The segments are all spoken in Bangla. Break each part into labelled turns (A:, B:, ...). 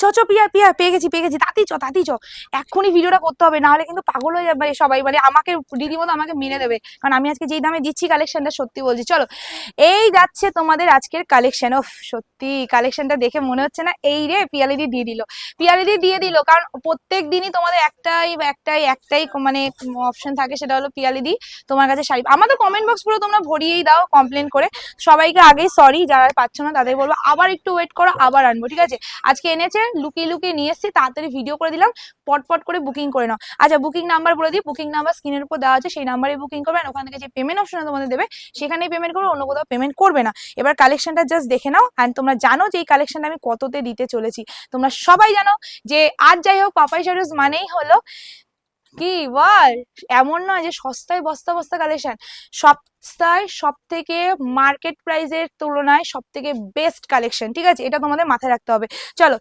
A: চ চ, পিয়া পিয়া, পেয়ে গেছি পেয়ে গেছি। তাতেই চ তাতেই চ। এক্ষুনি ভিডিওটা করতে হবে, নাহলে কিন্তু পাগল হয়ে যাবে সবাই। মানে আমাকে রীতিমতো আমাকে মেনে দেবে। কারণ আমি আজকে যেই দামে দিচ্ছি কালেকশনটা সত্যি বলছি। চলো, এই যাচ্ছে তোমাদের আজকের কালেকশন ও সত্যি কালেকশনটা দেখে মনে হচ্ছে না। এই রে, পিয়ালিদি দিয়ে দিল। পিয়ালিদি দিয়ে দিল, কারণ প্রত্যেক দিনই তোমাদের একটাই একটাই একটাই মানে অপশন থাকে, সেটা হলো পিয়ালিদি, তোমার কাছে শাড়ি। আমাদের কমেন্ট বক্স পুরো তোমরা ভরিয়েই দাও কমপ্লেন করে। সবাইকে আগেই সরি যারা পাচ্ছ না তাদের বলব, আবার একটু ওয়েট করো, আবার আনব, ঠিক আছে? আজকে এনেছে লুকিয়ে লুকিয়ে নিয়ে এসেছি, তাড়াতাড়ি ভিডিও করে দিলাম, পটপট করে বুকিং করে নাও। আচ্ছা বুকিং নাম্বার বলে দিই বুকিং নাম্বার স্ক্রিনের উপর দেওয়া আছে, সেই নাম্বারে বুকিং করবেন ওখান থেকে যে পেমেন্ট অপশন তোমাদের দেবে, সেখানেই পেমেন্ট করবে, অন্য কোথাও পেমেন্ট করবে না। এবার কালেকশনটা জাস্ট দেখে নাও অ্যান্ড তোমরা জানো যে এই কালেকশনটা আমি কততে দিতে চলেছি। তোমরা সবাই জানো যে আর যাই হোক পাপাই শাড়িজ মানেই হলো কি বল? এমন নয় যে সস্তায় বস্তা বস্তা কালেকশন সস্তায় সব থেকে মার্কেট প্রাইসের তুলনায় সব থেকে বেস্ট কালেকশন ঠিক আছে? এটা তোমাদের মাথায় রাখতে হবে। চলো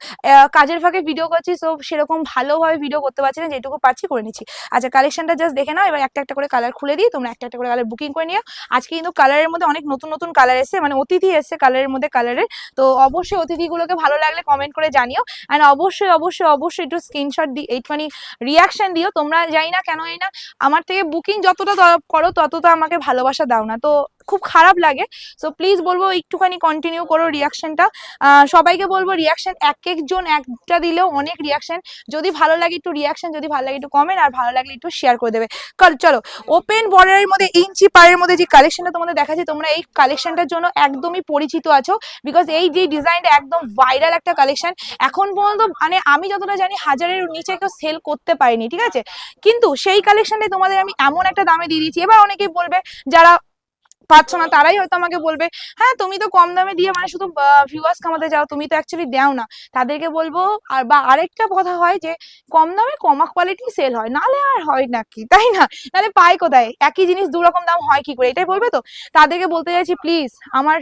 A: কাজের ফাঁকে ভিডিও করছি তো সেরকম ভালোভাবে ভিডিও করতে পারছি না, যেটুকু পাচ্ছি করে নিচ্ছি। আচ্ছা কালেকশনটা জাস্ট দেখে নাও, এবার একটা একটা করে কালার খুলে দিই, তোমরা একটা একটা করে কালার বুকিং করে নিও। আজকে কিন্তু কালারের মধ্যে অনেক নতুন নতুন কালার এসেছে মানে অতিথি এসেছে কালারের মধ্যে কালারের তো অবশ্যই অতিথিগুলোকে ভালো লাগলে কমেন্ট করে জানিও। অ্যান্ড অবশ্যই অবশ্যই অবশ্যই একটু স্ক্রিনশট দি একটুখানি রিয়াকশন দিও। তোমরা জানি না কেন এই না, আমার থেকে বুকিং যতটা করো, ততটা আমাকে ভালোবাসা দাও না। তো খুব খারাপ লাগে। সো প্লিজ বলব একটুখানি কন্টিনিউ করো রিয়াকশনটা সবাইকে বলব রিয়াকশন এক একজন একটা দিলেও অনেক রিয়াকশন যদি ভালো লাগে একটু রিয়াকশন যদি ভালো লাগে একটু কমেন্ট আর ভালো লাগলে একটু শেয়ার করে দেবে। চলো ওপেন বর্ডারের মধ্যে, ইঞ্চি পায়ের মধ্যে যে কালেকশনটা তোমাদের দেখাচ্ছি, তোমরা এই কালেকশনটার জন্য একদমই পরিচিত আছো। বিকজ এই যে ডিজাইনটা একদম ভাইরাল একটা কালেকশন এখন পর্যন্ত মানে আমি যতটা জানি, হাজারের নিচে কেউ সেল করতে পারিনি, ঠিক আছে? কিন্তু সেই কালেকশনটা তোমাদের আমি এমন একটা দামে দিয়ে দিয়েছি। এবার অনেকেই বলবে, যারা পাচ্ছ না, তারাই হয়তো আমাকে বলবে হ্যাঁ তুমি তো কম দামে দিয়ে মানে শুধু ভিউয়ার্স কামাতে যাও, তুমি তো অ্যাকচুয়ালি দাও না। তাদেরকে বলব, আর বা আরেকটা কথা হয় যে, কম দামে কমা কোয়ালিটি সেল হয়, নালে আর হয় নাকি তাই না? নালে পাই কোথায়? একই জিনিস দু রকম দাম হয় কি করে? এটাই বলবে তো? তাদেরকে বলতে চাইছি প্লিজ আমার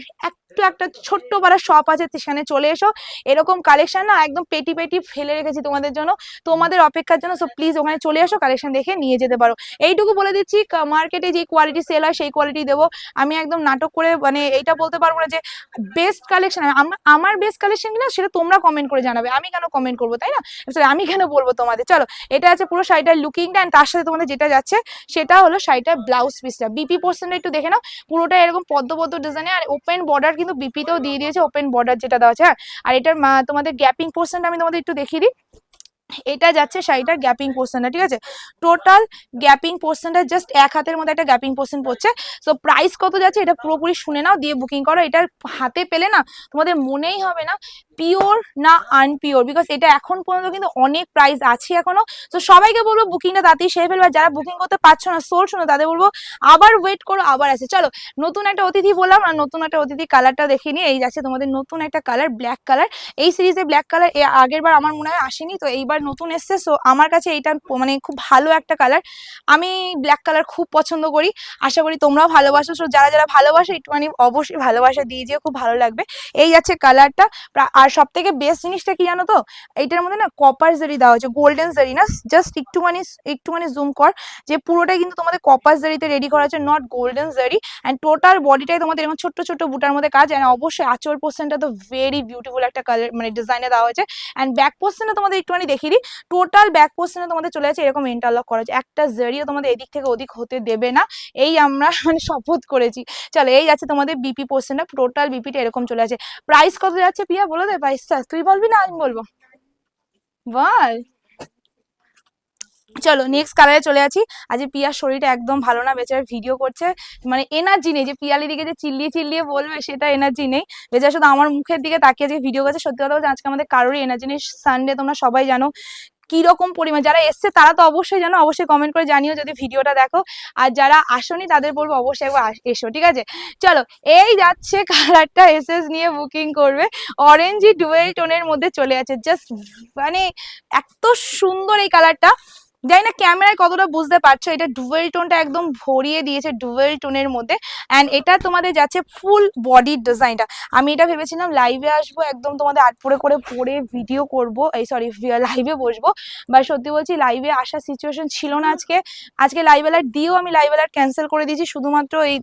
A: একটু একটা ছোট্ট পাড়া শপ আছে সেখানে চলে এসো। এরকম কালেকশন না একদম পেটি পেটি ফেলে রেখেছি তোমাদের জন্য। তোমাদের অপেক্ষার জন্য সো প্লিজ ওখানে চলে এসো কালেকশন দেখে নিয়ে যেতে পারো। এইটুকু বলে দিচ্ছি মার্কেটে যে কোয়ালিটি সেল হয়, সেই কোয়ালিটি দেবো। আমি একদম নাটক করে মানে এইটা বলতে পারব না যে বেস্ট কালেকশন আমার বেস্ট কালেকশন কিনা সেটা তোমরা কমেন্ট করে জানাবে। আমি কেন কমেন্ট করব, তাই না? আমি কেন বলব তোমাদের? চলো, এটা আছে পুরো শাড়িটার লুকিংটা অ্যান্ড তার সাথে তোমাদের যেটা যাচ্ছে, সেটা হলো শাড়িটার ব্লাউজ পিসটা বিপি পোর্শনটা একটু দেখে নাও। পুরোটা এরকম পদ্ম পদ্ম ডিজাইনে আর ওপেন বর্ডার কিন্তু বিপিতেও দিয়ে দিয়েছে ওপেন বর্ডার যেটা দেওয়া আছে হ্যাঁ? আর এটার তোমাদের গ্যাপিং পোর্শনটা আমি তোমাদের একটু দেখিয়ে দিই। এটা যাচ্ছে শাড়িটার গ্যাপিং পোর্শনটা ঠিক আছে? টোটাল গ্যাপিং পোর্শনটা জাস্ট এক হাতের মধ্যে একটা গ্যাপিং পোর্শন পড়ছে। সো প্রাইস কত যাচ্ছে এটা পুরোপুরি শুনে নাও, দিয়ে বুকিং করো। এটার হাতে পেলে না তোমাদের মনেই হবে না পিওর না আনপিওর বিকজ এটা এখন পর্যন্ত কিন্তু অনেক প্রাইস আছে এখনও। তো সবাইকে বলব বুকিংটা তাড়াতাড়ি সেরে ফেলবে যারা বুকিং করতে পারছ না সোল শোনো, তাদের বলব আবার ওয়েট করো, আবার আছে চলো, নতুন একটা অতিথি বললাম, আর নতুন একটা অতিথি কালারটা দেখে নিই এই যাচ্ছে তোমাদের নতুন একটা কালার ব্ল্যাক কালার এই সিরিজে ব্ল্যাক কালার আগের বার আমার মনে হয় আসেনি, তো এইবার নতুন এসছে সো আমার কাছে এইটা মানে খুব ভালো একটা কালার আমি ব্ল্যাক কালার খুব পছন্দ করি। আশা করি তোমরাও ভালোবাসো। সো যারা যারা ভালোবাসো, একটুখানি অবশ্যই ভালোবাসা দিয়ে যেও, খুব ভালো লাগবে। এই যাচ্ছে কালারটা আর সব থেকে বেস্ট জিনিসটা কি জানো তো? এইটার মধ্যে না কপার জারি দেওয়া হচ্ছে গোল্ডেন জারি না? জাস্ট একটুখানি একটুখানি জুম কর যে পুরোটাই কিন্তু তোমাদের কপার জারিতে রেডি করা হচ্ছে not golden zari and total বডিটাই তোমাদের এরকম ছোট্ট ছোট্ট বুটার মধ্যে কাজ। অ্যান্ড অবশ্যই আচল পোর্শনটা তো ভেরি বিউটিফুল একটা কালার মানে ডিজাইনে দেওয়া হয়েছে। অ্যান্ড ব্যাক পোর্শনে তোমাদের একটুখানি দেখিয়ে টোটাল ব্যাক পোর্শনে তোমাদের চলে যাচ্ছে এরকম ইন্টারলক করা হচ্ছে একটা জারিও তোমাদের এদিক থেকে ওদিক হতে দেবে না। এই আমরা মানে শপথ করেছি। চলো, এই যাচ্ছে তোমাদের বিপি পোর্শনটা টোটাল বিপিটা এরকম চলে আছে প্রাইস কত যাচ্ছে পিয়া বলো দে প্রাইসটা তুই বলবি না, আমি বলব। বল। চলো নেক্সট কালারে চলে আছি। আজ পিয়ার শরীরটা একদম ভালো না, বেচারা ভিডিও করছে। মানে এনার্জি নেই, যে পিয়ালি দিকে যে চিল্লিয়ে চিল্লিয়ে বলবে, সেটা এনার্জি নেই। বেচারা শুধু আমার মুখের দিকে তাকিয়ে যে ভিডিও করছে, সত্যি কথা বলছে আজকে আমাদের কারোরই এনার্জি নেই। সানডে তোমরা সবাই জানো কীরকম পরিমাণ, যারা এসছে তারা তো অবশ্যই জানো, অবশ্যই কমেন্ট করে জানিও যদি ভিডিওটা দেখো। আর যারা আসনি তাদের বলব অবশ্যই একবার এসো, ঠিক আছে? চলো, এই যাচ্ছে কালারটা এসএস নিয়ে বুকিং করবে। অরেঞ্জই ডুয়েল টোনের মধ্যে চলে আছে জাস্ট মানে এত সুন্দর এই কালারটা জানি না ক্যামেরায় কতটা বুঝতে পারছ, এটা ডুয়েল টোনটা একদম ভরিয়ে দিয়েছে ডুয়েল টোনের মধ্যে অ্যান্ড এটা তোমাদের যাচ্ছে ফুল বডির ডিজাইনটা আমি এটা ভেবেছিলাম লাইভে আসব, একদম তোমাদের আট পরে করে পরে ভিডিও করব, এই সরি লাইভে বসবো। বা সত্যি বলছি লাইভে আসার সিচুয়েশন ছিল না আজকে। আজকে লাইভ অ্যালার্ট দিয়েও আমি লাইভ অ্যালার্ট ক্যান্সেল করে দিয়েছি শুধুমাত্র এই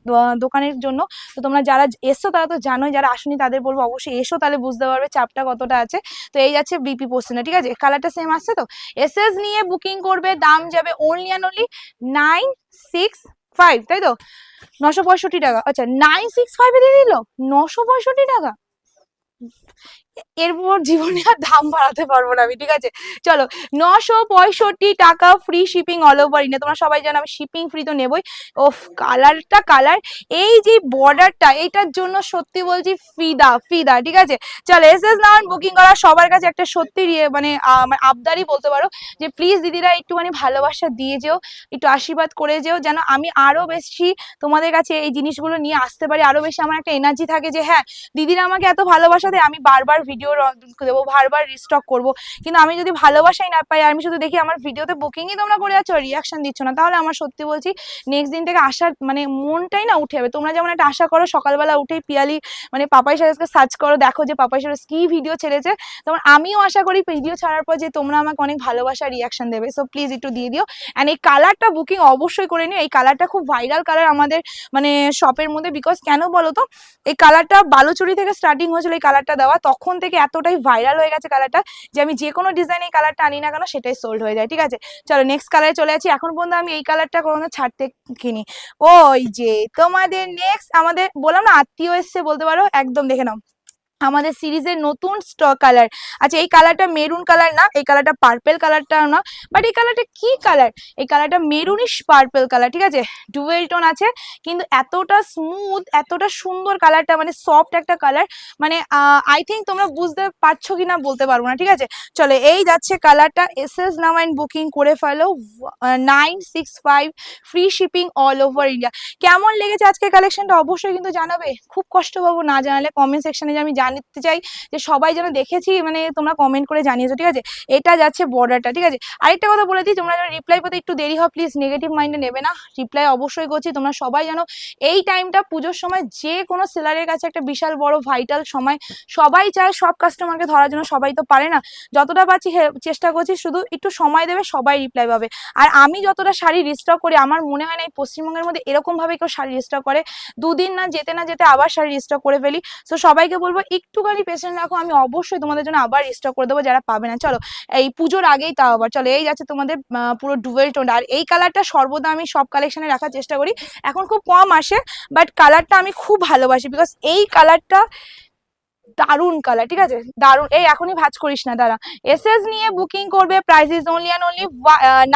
A: দোকানের জন্য। তো তোমরা যারা এসো তারা তো জানোই, যারা আসনি তাদের বলব অবশ্যই এসো, তাহলে বুঝতে পারবে চাপটা কতটা আছে। তো এই যাচ্ছে বিপি পোস্টেনা ঠিক আছে? কালারটা সেম আসছে তো? এসএস নিয়ে বুকিং করবে দাম যাবে only and only nine six five তাই তো? নশো পঁয়ষট্টি টাকা। আচ্ছা নাইন সিক্স ফাইভে দিয়ে দিল? নশো পঁয়ষট্টি টাকা? এরপর জীবনে আর দাম বাড়াতে পারব না আমি, ঠিক আছে? চলো, নশো পঁয়ষট্টি টাকা free shipping all over India তোমরা সবাই জানো আমি শিপিং ফ্রি তো নেবই। ও কালারটা কালার এই যে বর্ডারটা এইটার জন্য সত্যি বলছি ফিদা ফিদা, ঠিক আছে? চলো, এস এস নাউন বুকিং করা, সবার কাছে একটা সত্যি মানে আমার আবদারই বলতে পারো যে প্লিজ দিদিরা একটুখানি ভালোবাসা দিয়ে যেও, একটু আশীর্বাদ করে যেও, যেন আমি আরও বেশি তোমাদের কাছে এই জিনিসগুলো নিয়ে আসতে পারি, আরও বেশি আমার একটা এনার্জি থাকে যে হ্যাঁ দিদিরা আমাকে এত ভালোবাসা দেয়, আমি বারবার ভিডিও দেবো, বারবার রিস্টক করব। কিন্তু আমি যদি ভালোবাসাই না পাই, আমি শুধু দেখি আমার ভিডিওতে বুকিংই তোমরা করে যাচ্ছ রিয়াকশন দিচ্ছ না। তাহলে আমার সত্যি বলছি নেক্সট দিন থেকে আসার মানে মনটাই না উঠে যাবে। তোমরা যেমন একটা আশা করো, সকালবেলা উঠেই পিয়ালি মানে পাপাই সারেসকে সার্চ করো, দেখো যে পাপাই সারেস কি ভিডিও ছেড়েছে। তোমার আমিও আশা করি ভিডিও ছাড়ার পর যে তোমরা আমাকে অনেক ভালোবাসা রিয়াকশন দেবে। সো প্লিজ একটু দিয়ে দিও। অ্যান্ড এই কালারটা বুকিং অবশ্যই করে নিও। এই কালারটা খুব ভাইরাল কালার আমাদের মানে শপের মধ্যে বিকজ কেন বলো তো? এই কালারটা বালুচুরি থেকে স্টার্টিং হয়েছিল, এই কালারটা দেওয়া। তখন থেকে এতটাই ভাইরাল হয়ে গেছে কালারটা যে আমি যে কোনো ডিজাইন এই কালারটা আনি না কেন সেটাই সোল্ড হয়ে যায়, ঠিক আছে? চলো নেক্সট কালারে চলে আছি এখন পর্যন্ত আমি এই কালারটা কোনো ছাড়তে কিনি। ওই যে তোমাদের নেক্সট আমাদের বললাম না, আত্মীয় এসছে বলতে পারো, একদম দেখে নাও। আমাদের সিরিজের নতুন স্টক কালার আচ্ছা এই কালারটা মেরুন কালার না, এই কালারটা পার্পেল কালারটা না বাট এই কালারটা কি কালার এই কালারটা মেরুনিশ পার্পেল কালার ঠিক আছে? ডুয়েল টোন আছে, কিন্তু এতটা স্মুথ এতটা সুন্দর কালারটা মানে সফট একটা কালার মানে আই থিঙ্ক তোমরা বুঝতে পারছ কি না বলতে পারব না, ঠিক আছে? চলো, এই যাচ্ছে কালারটা এস এস অ্যান্ড বুকিং করে ফেলো nine six five free shipping all over India কেমন লেগেছে আজকে কালেকশনটা অবশ্যই কিন্তু জানাবে। খুব কষ্ট পাবো না জানালে কমেন্ট সেকশনে যে আমি জানতে চাই যে সবাই যেন দেখেছি মানে তোমরা কমেন্ট করে জানিয়েছো, ঠিক আছে? এটা যাচ্ছে বর্ডারটা ঠিক আছে? আরেকটা কথা বলে দিই, তোমরা যেন রিপ্লাই পেতে একটু দেরি হয় প্লিজ নেগেটিভ মাইন্ডে নেবে না। রিপ্লাই অবশ্যই করছি, তোমরা সবাই যেন এই টাইমটা পুজোর সময় যে কোনো সেলারের কাছে একটা বিশাল বড় ভাইটাল সময় সবাই চায়, সব কাস্টমারকে ধরার জন্য সবাই তো পারে না। যতটা পাচ্ছি চেষ্টা করছি, শুধু একটু সময় দেবে, সবাই রিপ্লাই পাবে। আর আমি যতটা শাড়ি রিস্টক করি, আমার মনে হয় না এই পশ্চিমবঙ্গের মধ্যে এরকমভাবে কেউ শাড়ি রিস্টক করে। দুদিন না যেতে না যেতে আবার শাড়ি রিস্টক করে ফেলি। সো সবাইকে বলব একটুখানি পেশেন্ট রাখো, আমি অবশ্যই তোমাদের জন্য আবার স্টক করে দেবো যারা পাবে না। চলো, এই পুজোর আগেই তাও আবার, চলো, এই যাচ্ছে তোমাদের পুরো ডুয়েল টোন আর এই কালারটা সর্বদা আমি সব কালেকশনে রাখার চেষ্টা করি। এখন খুব কম আসে বাট কালারটা আমি খুব ভালোবাসি বিকজ এই কালারটা দারুণ কালার ঠিক আছে? দারুণ এই এখনই ভাজ করিস না, দাঁড়া। এসএস নিয়ে বুকিং করবে price is only and only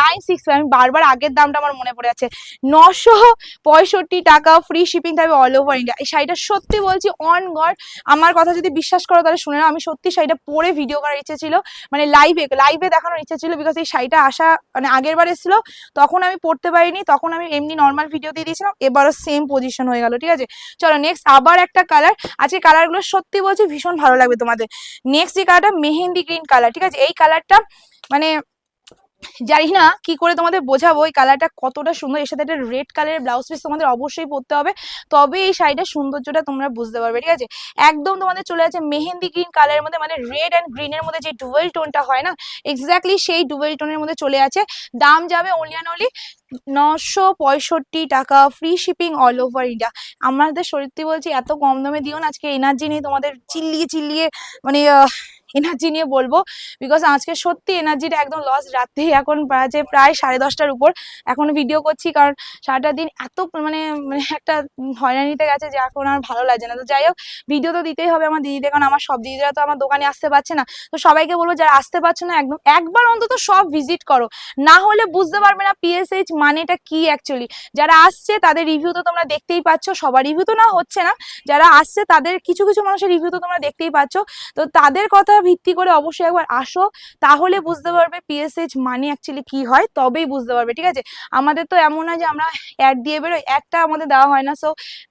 A: nine six আমি বারবার আগের দামটা আমার মনে পড়ে আছে। নশো পঁয়ষট্টি টাকা ফ্রি শিপিং থাকবে অল ওভার ইন্ডিয়া এই শাড়িটা সত্যি বলছি অন গড আমার কথা যদি বিশ্বাস করো তাহলে শুনে নাও, আমি সত্যি শাড়িটা পরে ভিডিও করার ইচ্ছে ছিল মানে লাইভে লাইভে দেখানোর ইচ্ছে ছিল বিকজ এই শাড়িটা আসা মানে আগের বার এসেছিল, তখন আমি পড়তে পারিনি, তখন আমি এমনি নর্মাল ভিডিও দিয়ে দিয়েছিলাম, এবারও সেম পজিশন হয়ে গেল, ঠিক আছে? চলো নেক্সট আবার একটা কালার আজকে কালারগুলো সত্যি বলছি ভীষণ ভালো লাগবে তোমাদের। নেক্সট যে কালারটা মেহেন্দি গ্রিন কালার ঠিক আছে? এই কালারটা মানে জানি না কি করে তোমাদের বোঝাবো? এই কালারটা কতটা সুন্দর? এর সাথে একটা রেড কালারের ব্লাউজ পিস তোমাদের অবশ্যই পরতে হবে। তবে এই শাড়িটার সৌন্দর্যটা তোমরা বুঝতে পারবে, ঠিক আছে? একদম তোমাদের চলে আছে মেহেন্দি গ্রিন কালারের মধ্যে মানে রেড অ্যান্ড গ্রিনের মধ্যে যে ডুয়েল টোনটা হয় না এক্স্যাক্টলি সেই ডুয়েল টোনের মধ্যে চলে আছে দাম যাবে অনলি অ্যান্ড অনলি নশো পঁয়ষট্টি টাকা free shipping all over India আমাদের সত্যি বলছি, এত কম দামে দিও না, আজকে এনার্জি নেই তোমাদের চিল্লিয়ে চিল্লিয়ে মানে এনার্জি নিয়ে বলব বিকজ আজকে সত্যি এনার্জিটা একদম লস রাত্রি এখন বাজে প্রায় সাড়ে দশটার উপর এখন ভিডিও করছি, কারণ সারাটা দিন এত মানে মানে একটা হয়রানিতে গেছে যে এখন আর ভালো লাগছে না। তো যাই হোক ভিডিও তো দিতেই হবে আমার দিদিদের, কারণ আমার সব দিদিরা তো আমার দোকানে আসতে পারছে না। তো সবাইকে বলব, যারা আসতে পারছে না একদম, একবার অন্তত সব ভিজিট করো। না হলে বুঝতে পারবে না পিএসএইচ মানেটা কি অ্যাকচুয়ালি যারা আসছে, তাদের রিভিউ তো তোমরা দেখতেই পাচ্ছ, সবার রিভিউ তো না, হচ্ছে না। যারা আসছে, তাদের কিছু কিছু মানুষের রিভিউ তো তোমরা দেখতেই পাচ্ছ। তো তাদের কথা ভিত্তি করে অবশ্যই একবার আসো, তাহলে বুঝতে পারবে পিএসএইচ মানে অ্যাকচুয়ালি কি হয়, তবেই বুঝতে পারবে, ঠিক আছে? আমাদের তো এমন না যে আমরা অ্যাড দিয়ে বেরোই, একটা আমাদের দেওয়া হয় না সো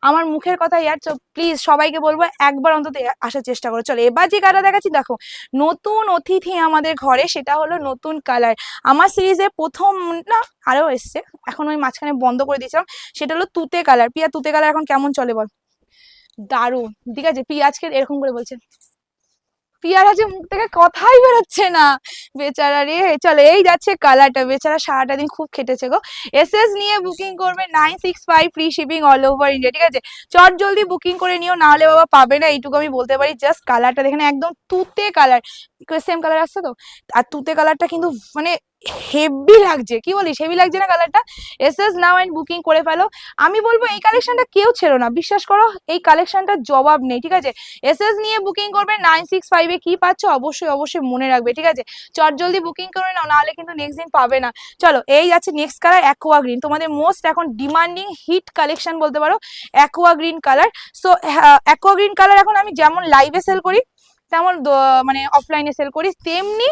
A: আমার মুখের কথা ইয়ার তো প্লিজ সবাইকে বলব একবার অন্তত আসার চেষ্টা করো। চলো, এবার যে কালার দেখাচ্ছি, দেখো, নতুন অতিথি আমাদের ঘরে, সেটা হলো নতুন কালার আমার সিরিজে প্রথম না, আরও এসছে, এখন ওই মাঝখানে বন্ধ করে দিয়েছিলাম, সেটা হলো তুতে কালার পিয়া, তুতে কালার এখন কেমন চলে বল? দারুণ, ঠিক আছে? পিয়াজকে এরকম করে বলছে। পিয়ার যে মুখ থেকে কথাই বেরোচ্ছে না। বেচারা রে, চলো এই যাচ্ছে কালারটা। বেচারা সারাটা দিন খুব খেটেছে গো। এস এস নিয়ে বুকিং করবে nine six five free shipping all over India ঠিক আছে? চট জলদি বুকিং করে নিও না হলে বাবা পাবে না, এইটুকু আমি বলতে পারি। জাস্ট কালারটা দেখে একদম তুতে কালার সেম কালার আসছে তো? আর তুতে কালারটা কিন্তু মানে হেভি লাগছে। কি বলিস? হেভি লাগছে না কালারটা S S now and booking করে ফেলো। আমি বলব, এই কালেকশনটা কেউ ছেড়ো না। বিশ্বাস করো, এই কালেকশনটার জবাব নেই, ঠিক আছে? এস এস নিয়ে বুকিং করবে নাইন সিক্স ফাইভে কি পাচ্ছ? অবশ্যই অবশ্যই মনে রাখবে, ঠিক আছে? চট জলদি বুকিং করে নাও, নাহলে কিন্তু নেক্সট দিন পাবে না। চলো, এই যাচ্ছে নেক্সট কালার অ্যাকোয়া গ্রিন তোমাদের মোস্ট এখন ডিমান্ডিং হিট কালেকশন বলতে পারো aqua green colour so aqua green colour এখন আমি যেমন লাইভে সেল করি তেমন মানে অফলাইনে সেল করি, তেমনি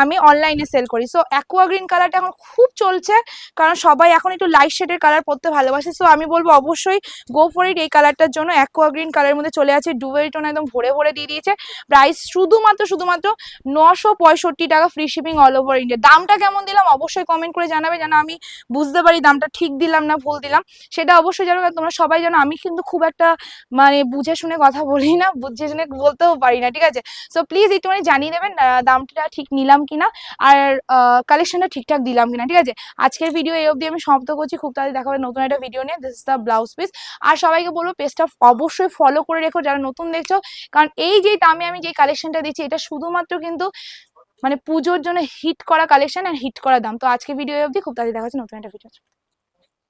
A: আমি অনলাইনে সেল করি। সো অ্যাকোয়া গ্রিন কালারটা এখন খুব চলছে, কারণ সবাই এখন একটু লাইট শেডের কালার পরতে ভালোবাসে। সো আমি বলব অবশ্যই গো ফর ইট এই কালারটার জন্য। অ্যাকোয়া গ্রিন কালারের মধ্যে চলে আছে ডুবেল টোন একদম ভরে ভরে দিয়ে দিয়েছে। প্রাইস শুধুমাত্র শুধুমাত্র নশো পঁয়ষট্টি টাকা free shipping all over India দামটা কেমন দিলাম অবশ্যই কমেন্ট করে জানাবে, যেন আমি বুঝতে পারি দামটা ঠিক দিলাম না ভুল দিলাম। সেটা অবশ্যই আর তোমরা সবাই জানো, আমি কিন্তু খুব একটা মানে বুঝে শুনে কথা বলি না, বুঝে শুনে বলতেও পারি না, ঠিক আছে? সো প্লিজ একটুখানি জানিয়ে দেবেন দামটা ঠিক নিলাম কিনা, আর কালেকশনটা ঠিকঠাক দিলাম কিনা, ঠিক আছে? আজকের ভিডিও এই অবধি আমি সমাপ্ত করছি, খুব তাড়াতাড়ি দেখা হবে নতুন একটা ভিডিও নিয়ে this is the blouse piece আর সবাইকে বলব পেজটা অবশ্যই ফলো করে রেখো, যারা নতুন দেখছ, কারণ এই যে দামে আমি যে কালেকশনটা দিচ্ছি, এটা শুধুমাত্র কিন্তু মানে পুজোর জন্য হিট করা কালেকশন আর হিট করা দাম। তো আজকে ভিডিও অবধি, খুব তাড়াতাড়ি দেখা হচ্ছে নতুন একটা ভিডিও